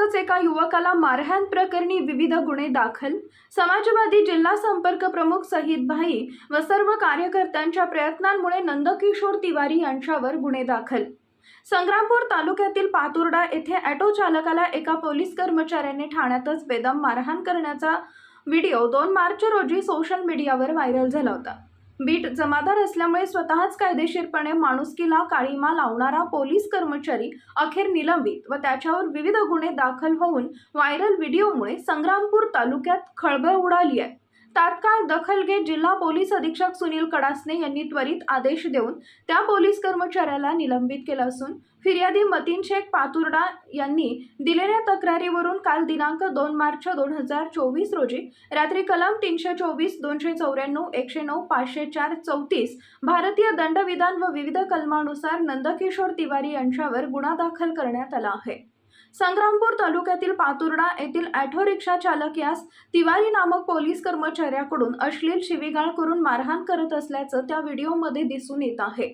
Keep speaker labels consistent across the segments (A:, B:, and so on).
A: पोलिसांकडून एका युवकाला मारहाण प्रकरणी विविध गुन्हे दाखल. समाजवादी जिल्हा संपर्क प्रमुख सहित भाई व सर्व कार्यकर्त्यांच्या प्रयत्नांमुळे नंदकिशोर तिवारी यांच्यावर गुन्हे दाखल. संग्रामपूर तालुक्यातील पातुर्डा येथे ऑटो चालकाला एका पोलीस कर्मचाऱ्याने ठाण्यातच बेदम मारहाण करण्याचा व्हिडिओ दोन मार्च रोजी सोशल मीडियावर व्हायरल झाला होता. बीट जमादार असल्यामुळे स्वतःच कायदेशीरपणे माणुसकीला काळीमा लावणारा पोलीस कर्मचारी अखेर निलंबित व त्याच्यावर विविध गुन्हे दाखल होऊन व्हायरल व्हिडिओमुळे संग्रामपूर तालुक्यात खळबळ उडाली आहे. तात्काळ दखल घेत जिल्हा पोलीस अधीक्षक सुनील कडासने यांनी त्वरित आदेश देऊन त्या पोलीस कर्मचाऱ्याला निलंबित केलं असून फिर्यादी मतीन शेख पातुर्डा यांनी दिलेल्या तक्रारीवरून काल दिनांक दोन मार्च दोन हजार चोवीस रोजी रात्री कलम तीनशे चोवीस दोनशे चौऱ्याण्णव एकशे नऊ पाचशे चार चौतीस भारतीय दंडविधान व विविध कलमानुसार नंदकिशोर तिवारी यांच्यावर गुन्हा दाखल करण्यात आला आहे. संग्रामपूर तालुक्यातील पातुर्डा येथील ॲटो रिक्षा चालक यास तिवारी नामक पोलीस कर्मचाऱ्याकडून अश्लील शिवीगाळ करून मारहाण करत असल्याचं त्या व्हिडिओमध्ये दिसून येत आहे.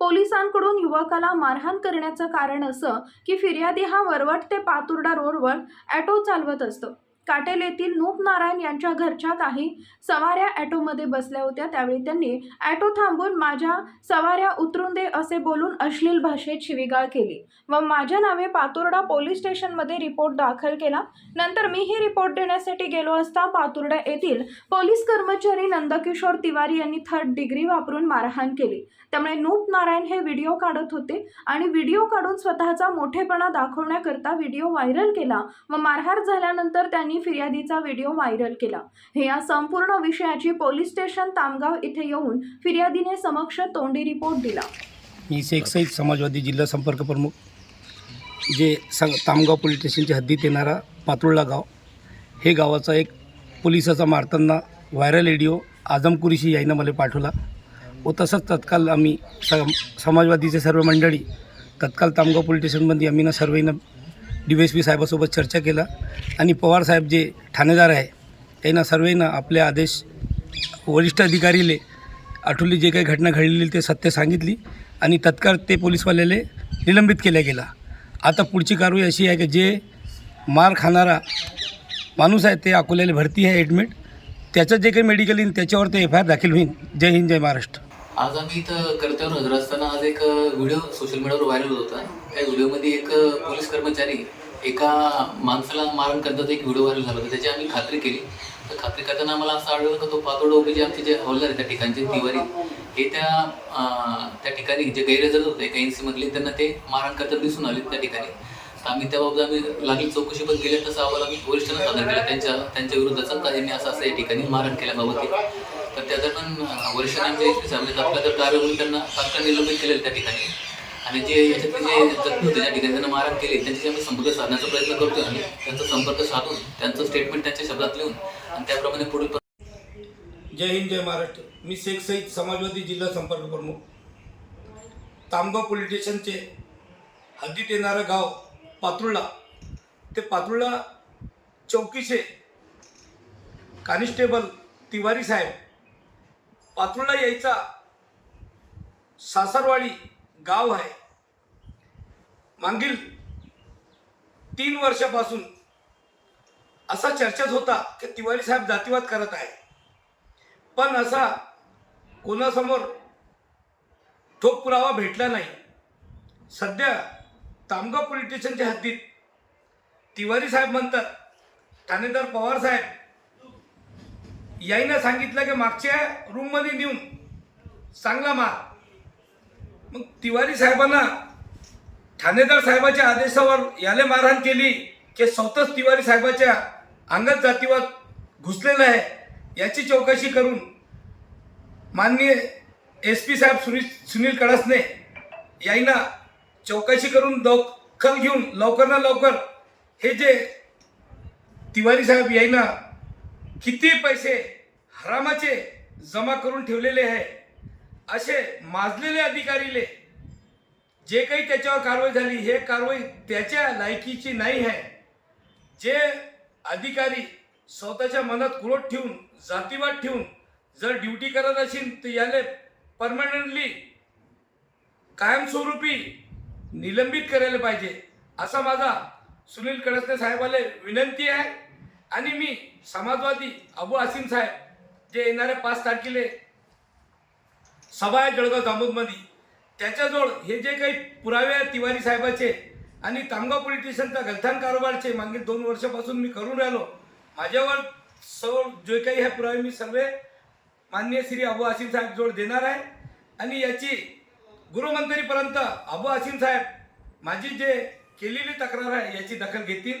A: पोलिसांकडून युवकाला मारहाण करण्याचं कारण असं की फिर्यादी हा वरवट ते पातुर्डा रोडवर ॲटो चालवत असतो. काटेल येथील नूप नारायण यांच्या घरच्या काही सवाऱ्या ॲटोमध्ये बसल्या होत्या. त्यावेळी त्यांनी ॲटो थांबून माझ्या सवाऱ्या उतरून दे असे बोलून अश्लील भाषेत शिवीगाळ केली व माझ्या नावे पातुर्डा पोलीस स्टेशनमध्ये रिपोर्ट दाखल केला. नंतर मीही रिपोर्ट देण्यासाठी गेलो असता पातुर्डा येथील पोलीस कर्मचारी नंदकिशोर तिवारी यांनी थर्ड डिग्री वापरून मारहाण केली. त्यामुळे नूप नारायण हे व्हिडिओ काढत होते आणि व्हिडिओ काढून स्वतःचा मोठेपणा दाखवण्याकरता व्हिडिओ व्हायरल केला व मारहाण झाल्यानंतर त्यांनी फिर्यादीचा व्हिडिओ व्हायरल केला. हे या संपूर्ण विषयाची पोलीस स्टेशन तामगाव इथे येऊन फिर्यादीने समक्ष तोंडी रिपोर्ट दिला.
B: मी शेख समाजवादी जिल्हा संपर्क प्रमुख जे सांग तामगाव पोलीस स्टेशनच्या हद्दीत येणारा पातुर्ला गाव हे गावाचा एक पोलिसाचा मारताना व्हायरल व्हिडिओ आझम कुरिशी याईनं मला पाठवला व तसंच तत्काळ आम्ही स समाजवादीचे सर्व मंडळी तत्काळ तामगाव पोलीस स्टेशनमध्ये आम्ही ना डी एस पी साहेबासोबत चर्चा केला. आणि पवार साहेब जे ठाणेदार आहे त्यांना सर्वेनं आपले आदेश वरिष्ठ अधिकारीले आठवली जे काही घटना घडलेली ते सत्य सांगितली आणि तत्काळ ते पोलीसवाल्याले निलंबित केल्या गेला. आता पुढची कारवाई अशी आहे की जे मार खाणारा माणूस आहे ते अकोल्याला भरती आहे ॲडमिट त्याचं जे काही मेडिकल येईल त्याच्यावर ते एफ आय आर दाखल होईल जय हिंद जय महाराष्ट्र.
C: आज आम्ही इथं कर्त्यावर हजर असताना आज एक व्हिडिओ सोशल मीडियावर व्हायरल होत होता. त्या व्हिडिओमध्ये एक पोलीस कर्मचारी एका माणसाला मारण करताच एक व्हिडिओ व्हायरल झाला होता. त्याची आम्ही खात्री केली. तर खात्री करताना आम्हाला असं आढळलं की तो पातोड उभे जे आमचे जे हवलदार आहे त्या ठिकाणचे तिवारी हे त्या त्या ठिकाणी जे गैरहजर होते एका एन मधले त्यांना ते मारण करताना दिसून आले त्या ठिकाणी. तर आम्ही त्याबाबत आम्ही लागली चौकशी पण केली तसं अहवाल आम्ही वरिष्ठांना सादर केला. त्यांच्या त्यांच्या विरुद्धचा त्यांनी असं असं या ठिकाणी मारण केल्याबाबत. तर त्या दरम्यान अं, वरिष्ठांनी एस पी साहेबांनी आपल्या कार्य त्यांना तात्काळ निलंबित केलेलं त्या ठिकाणी. आणि जे याच्यातले जे जखमी होते ज्या ठिकाणी त्यांना मारण केले. त्यांच्याशी आम्ही संपर्क साधण्याचा प्रयत्न करतो आणि त्यांचा संपर्क साधून त्यांचं स्टेटमेंट त्यांच्या शब्दात लिहून आणि त्याप्रमाणे पुढील
B: जय हिंद जय महाराष्ट्र. मी शेख सईद समाजवादी जिल्हा संपर्क प्रमुख. तांबा पोलीस स्टेशनचे हद्दीत येणारं गाव पातुर्ला ते पातुर्ला चौकीचे कॉन्स्टेबल तिवारी साहेब पातुळला यायचा सासरवाडी गाव आहे. मागील तीन वर्षापासून असा चर्चेत होता की तिवारी साहेब जातीवाद करत आहे. पण असा कोणासमोर ठोक पुरावा भेटला नाही. सध्या तामगाव पोलीस स्टेशनच्या हद्दीत तिवारी साहेब म्हणतात ठाणेदार पवार साहेब याईनं सांगितलं की मागच्या रूममध्ये नेऊन चांगला मार. मग तिवारी साहेबांना ठाणेदार साहेबाच्या आदेशावर याले मारहाण केली की स्वतःच तिवारी साहेबाच्या अंगत जातीवर घुसलेलं आहे. याची चौकशी करून माननीय एस पी साहेब सुनील सुनील कडासने याईना चौकशी करून दखल घेऊन लवकर ना लवकर हे जे तिवारी साहेब याईना किती पैसे हरामाचे जमा करून ठेवलेले आहे? असे माजलेले अधिकारीले जे काही त्याच्यावर कारवाई झाली हे कारवाई त्याच्या लायकीची नाही आहे. जे अधिकारी स्वतःच्या मनात कुरोट ठेवून जातीवाद ठेवून जर ड्युटी करत असेल तर याले परमनंटली कायमस्वरूपी निलंबित करायला पाहिजे. असा माझा सुनील कडसने साहेबाला विनंती आहे. आणि मी समाजवादी अबू आसिम साहेब जे येणाऱ्या पाच तारखेला सभा आहे जळगाव जामोदमध्ये त्याच्याजवळ हे जे काही पुरावे आहेत तिवारी साहेबाचे आणि तामगाव पोलीस गलथान कारोबारचे मागील दोन वर्षापासून मी करून राहिलो माझ्यावर सर्व जे काही हे पुरावे मी सर्व माननीय श्री अबू आसिम साहेब जोड देणार आहे. आणि याची गृहमंत्रीपर्यंत अबू आसिम साहेब माझी जे केलेली तक्रार आहे याची दखल घेतील.